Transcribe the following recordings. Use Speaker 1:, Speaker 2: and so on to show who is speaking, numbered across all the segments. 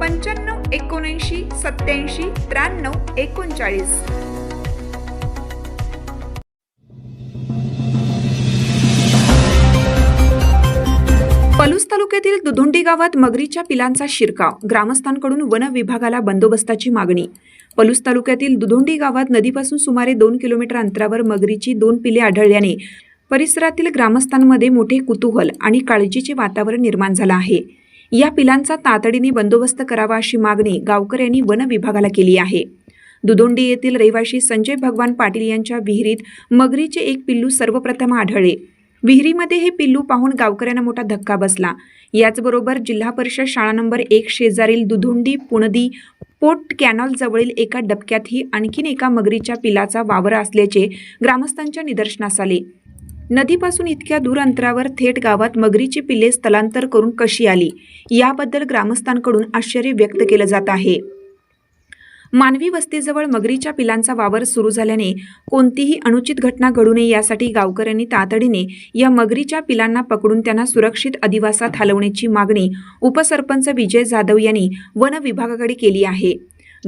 Speaker 1: पंच्याण्णव एकोणऐंशी सत्याऐंशी त्र्याण्णव एकोणचाळीस. पलूस तालुक्यातील दुधोंडी गावात मगरीच्या पिलांचा शिरकाव ग्रामस्थांकडून वन विभागाला बंदोबस्ताची मागणी. पलूस तालुक्यातील दुधोंडी गावात नदीपासून सुमारे दोन किलोमीटर अंतरावर मगरीची दोन पिले आढळल्याने परिसरातील ग्रामस्थांमध्ये मोठे कुतूहल आणि काळजीचे वातावरण निर्माण झालं आहे. या पिलांचा तातडीने बंदोबस्त करावा अशी मागणी गावकऱ्यांनी वन विभागाला केली आहे. दुधोंडी येथील रहिवाशी संजय भगवान पाटील यांच्या विहिरीत मगरीचे एक पिल्लू सर्वप्रथम आढळले. विहिरीमध्ये हे पिल्लू पाहून गावकऱ्यांना मोठा धक्का बसला. याचबरोबर जिल्हा परिषद शाळा नंबर एक शेजारील दुधोंडी पुणदी पोट कॅनॉल जवळील एका डबक्यातही आणखीन एका मगरीच्या पिलाचा वावर असल्याचे ग्रामस्थांच्या निदर्शनास आले. नदीपासून इतक्या दूर अंतरावर थेट गावात मगरीची पिल्ले स्थलांतर करून कशी आली? याबद्दल ग्रामस्थांकडून आश्चर्य व्यक्त केलं जात आहे. मानवी वस्तीजवळ मगरीच्या पिलांचा वावर सुरू झाल्याने कोणतीही अनुचित घटना घडू नये यासाठी गावकऱ्यांनी तातडीने या मगरीच्या पिलांना पकडून त्यांना सुरक्षित अधिवासात हलवण्याची मागणी उपसरपंच विजय जाधव यांनी वन विभागाकडे केली आहे.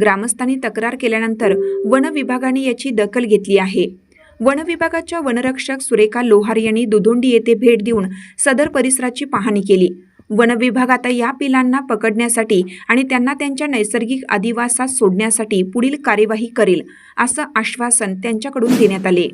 Speaker 1: ग्रामस्थांनी तक्रार केल्यानंतर वन विभागाने याची दखल घेतली आहे. वनविभागाच्या वनरक्षक सुरेखा लोहार यांनी दुधोंडी येथे भेट देऊन सदर परिसराची पाहणी केली. वनविभाग आता या पिलांना पकडण्यासाठी आणि त्यांना त्यांच्या नैसर्गिक अधिवासात सोडण्यासाठी पुढील कार्यवाही करेल असं आश्वासन त्यांच्याकडून देण्यात आले.